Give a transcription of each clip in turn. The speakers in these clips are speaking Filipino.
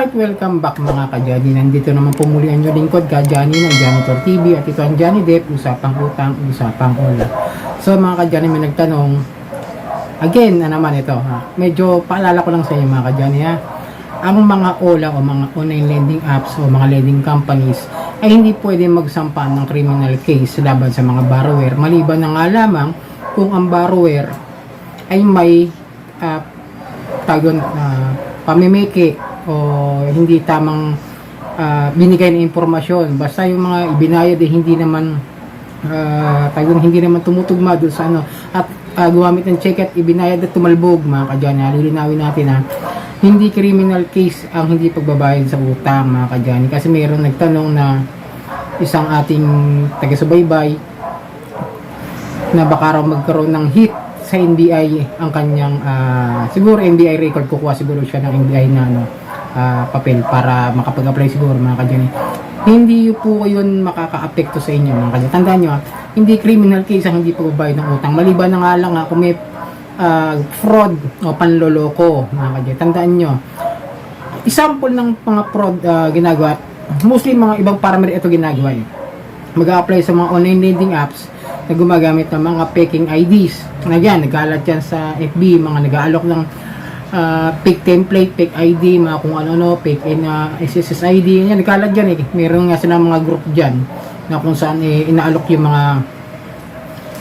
Alright, welcome back mga ka-Johnny. Nandito naman po muli ang inyong lingkod ka-Johnny ng Janitor TV at ito ang Johnny Depp, usapang utang, usapang ula. So mga ka-Johnny, may nagtanong, again, na naman ito, ha? medyo paalala ko lang sa inyo mga ka-Johnny, ha? ang mga OLA o mga online lending apps o mga lending companies ay hindi pwede magsampa ng criminal case laban sa mga borrower maliban na nga lamang kung ang borrower ay may uh, tagon na pamimiki o hindi tamang ah, binigay na impormasyon. Basta yung mga ibinayad eh hindi naman uh, tagon hindi naman tumutugma doon sa ano. At ah, gumamit ng check at ibinayad at tumalbog mga kadyani lilinawin natin ha hindi criminal case ang hindi pagbabayad sa utang mga kadyani kasi mayroon nagtanong na isang ating taga-subaybay na baka raw magkaroon ng hit sa NBI ang kanyang ah, siguro NBI record. Kukuha siguro siya ng NBI na ano ah, papel para makapag-apply siguro mga kadyani hindi po yun makaka-apekto sa inyo mga kadyani tandaan nyo ah, hindi criminal case ang hindi pagbabayad ng utang. Maliban na nga lang ah, kung may ah, fraud o panloloko mga kadyani tandaan nyo example ng mga fraud ah, ginagawa mostly mga ibang parameter ito ginagawa eh mag-apply sa mga online lending apps na gumagamit ng mga peking IDs. Na yan, nagkalat yan sa FB, mga nag-aalok ng uh, fake template, fake ID, mga kung ano-ano, fake in, uh, SSS ID, yan, nagkalat yan eh. Meron nga sila mga group dyan na kung saan eh, inaalok yung mga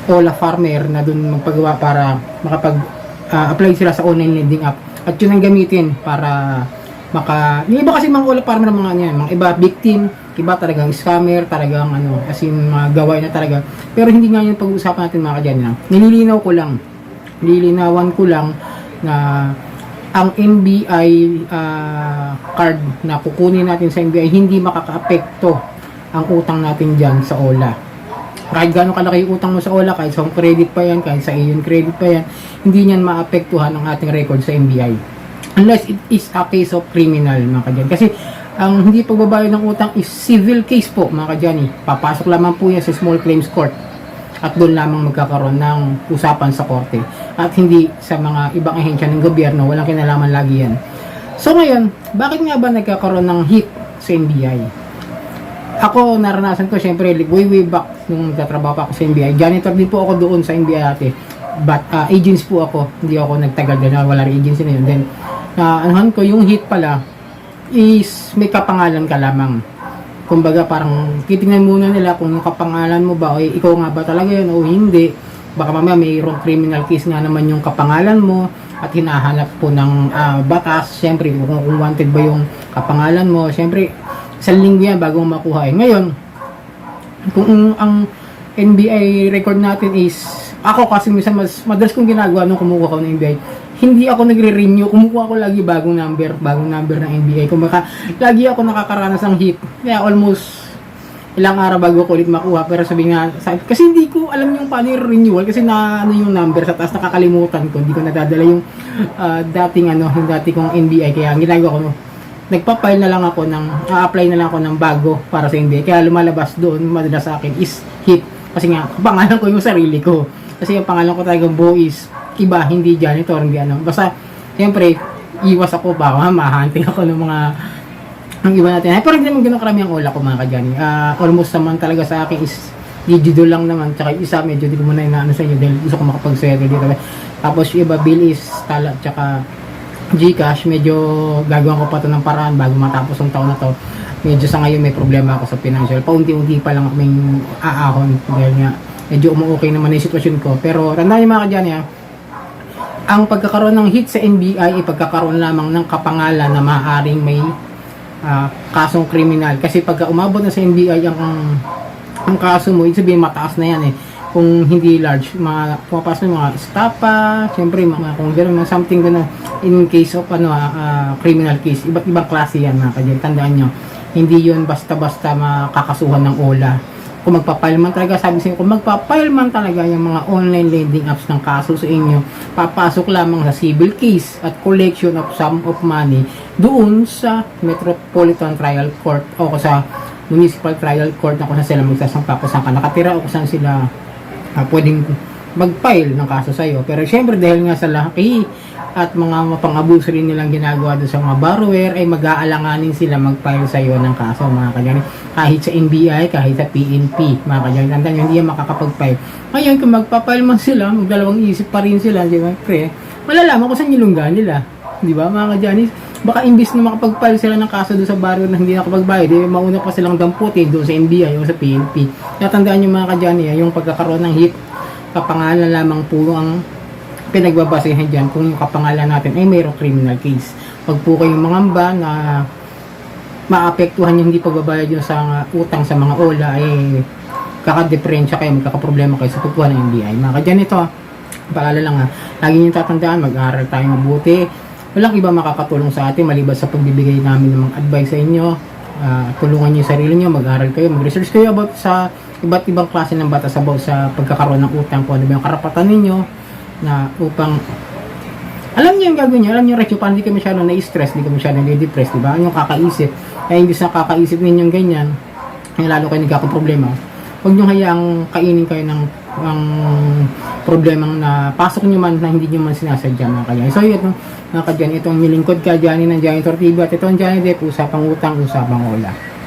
Ola farmer na dun magpagawa para makapag uh, apply sila sa online lending app at yun ang gamitin para maka yung iba kasi mga Ola farmer mga ano yan, mga iba victim iba talagang scammer, talagang ano, as in mga gawain na talaga. Pero hindi nga yung pag-uusapan natin mga kadyan lang. Nililinaw ko lang, nililinawan ko lang na ang NBI ah, card na kukunin natin sa NBI hindi makaka-apekto ang utang natin dyan sa OLA. Kahit gano'ng kalaki utang mo sa OLA, kahit sa home credit pa yan, kahit sa iyon credit pa yan, hindi niyan maapektuhan ang ating record sa NBI. Unless it is a case of criminal mga kadyan. Kasi ang hindi pagbabayad ng utang is civil case po mga kadyani. Papasok lamang po yan sa small claims court at doon lamang magkakaroon ng usapan sa korte. At hindi sa mga ibang ahensya ng gobyerno walang kinalaman lagi yan. So ngayon bakit nga ba nagkakaroon ng hit sa NBI ako naranasan ko syempre way way back nung nagtatrabaho pa ako sa NBI janitor din po ako doon sa NBI ate. But uh, agents po ako. Hindi ako nagtagal din wala rin agency na yun. Then na anuhan ko yung hit pala is may kapangalan ka lamang. Kumbaga parang titingnan muna nila kung yung kapangalan mo ba o ikaw nga ba talaga yun o hindi. Baka mamaya mayroong criminal case nga naman yung kapangalan mo at hinahanap po ng ah, batas. Siyempre kung, kung wanted ba yung kapangalan mo. Siyempre isang linggo yan bago makuha. Eh. Ngayon, kung ang NBI record natin is ako kasi minsan mas madalas kong ginagawa nung kumukuha ko ng NBI hindi ako nagre-renew. Kumukuha ko lagi bagong number bagong number ng NBI kung baka lagi ako nakakaranas ng hit kaya almost ilang araw bago ko ulit makuha. Pero sabi nga sabi, kasi hindi ko alam yung paano yung renewal kasi na ano yung number sa taas. Nakakalimutan ko. Hindi ko nadadala yung ah, dating ano yung dati kong NBI kaya ang ginagawa ko nagpa-file na lang ako ng a-apply na lang ako ng bago para sa NBI kaya lumalabas doon madalas sa akin is hit kasi nga pangalan ko yung sarili ko. Kasi yung pangalan ko talagang buo is iba hindi janitor hindi ano. Basta siyempre iwas ako ba? Mahunting ako ng mga ng iba natin. Ay pero hindi naman ganun karami ang ola ko mga kajani Ah, almost naman talaga sa akin is digido lang naman. Tsaka isa medyo di ko muna inaano sa inyo dahil gusto ko makapag-settle dito. Tapos yung iba bill is tala tsaka Gcash, medyo gagawin ko pa to ng paraan bago matapos ang taon na to. Medyo sa ngayon may problema ako sa financial. Paunti-unti pa lang kaming aahon dahil nga medyo umuukay naman na yung sitwasyon ko. Pero tandaan niyo mga kadyan ha, ang pagkakaroon ng hit sa NBI ay pagkakaroon lamang ng kapangalan na maaaring may ah, kasong kriminal. Kasi pagka umabot na sa NBI ang, ang kaso mo, ibig sabihin mataas na yan eh kung hindi large, mga pumapasok ng mga estapa, syempre mga kung gano'n, mga something gano'n in case of ano, ah, criminal case, iba't ibang klase yan mga kadyan. Tandaan nyo, hindi yun basta-basta makakasuhan ng OLA. Kung magpapile man talaga, sabi sa inyo, kung magpapile man talaga yung mga online lending apps ng kaso sa inyo, papasok lamang sa civil case at collection of sum of money doon sa Metropolitan Trial Court o sa Municipal Trial Court na kung saan sila magsasampa kung saan ka nakatira o kung saan sila ah, pwedeng mag-file ng kaso sa'yo. Pero syempre dahil nga sa laki at mga mapang-abuso rin nilang ginagawa doon sa mga borrower ay mag-aalanganin sila mag-file sa'yo ng kaso mga kanyari. Kahit sa NBI, kahit sa PNP mga kanyari. Tandaan hindi yan makakapag-file. Ngayon kung magpa-file man sila, magdalawang isip pa rin sila, di ba? Pre, malalaman kung saan yung lungga nila. Di ba mga kadyanis? Baka imbis na makapag-file sila ng kaso doon sa borrower na hindi nakapag-bayad, eh, mauna pa silang damputin doon sa NBI o sa PNP. Natandaan nyo mga kadyani, yung pagkakaroon ng hit, kapangalan lamang po ang pinagbabasehan dyan kung yung kapangalan natin ay mayroong criminal case. Pag po kayong mangamba na maapektuhan yung hindi pagbabayad yung sa utang sa mga ola ay kakadeferensya kayo, magkakaproblema kayo sa pagkuha ng NBI. Mga kadyan ito, paalala lang ha, lagi nyo tatandaan, mag-aaral tayo mabuti. Walang iba makakatulong sa atin maliban sa pagbibigay namin ng mga advice sa inyo. Ah, tulungan yung sarili nyo, mag-aaral kayo, mag-research kayo about sa iba't ibang klase ng batas about sa pagkakaroon ng utang kung ano ba yung karapatan ninyo na upang alam niyo yung gagawin niyo, alam niyo right yung parang hindi ka masyadong na-stress, hindi ka masyadong na-depress, di ba? Yung kakaisip, kaya hindi sa kakaisip ninyong ganyan, yung lalo kayo nagkakaproblema, huwag niyo hayaang kainin kayo ng ang problemang na pasok niyo man na hindi niyo man sinasadya mga kaya. So yun, mga kadyan, itong nilingkod ka dyan ng Janitor TV at ito ang Johnny Depp, usapang utang, usapang ola.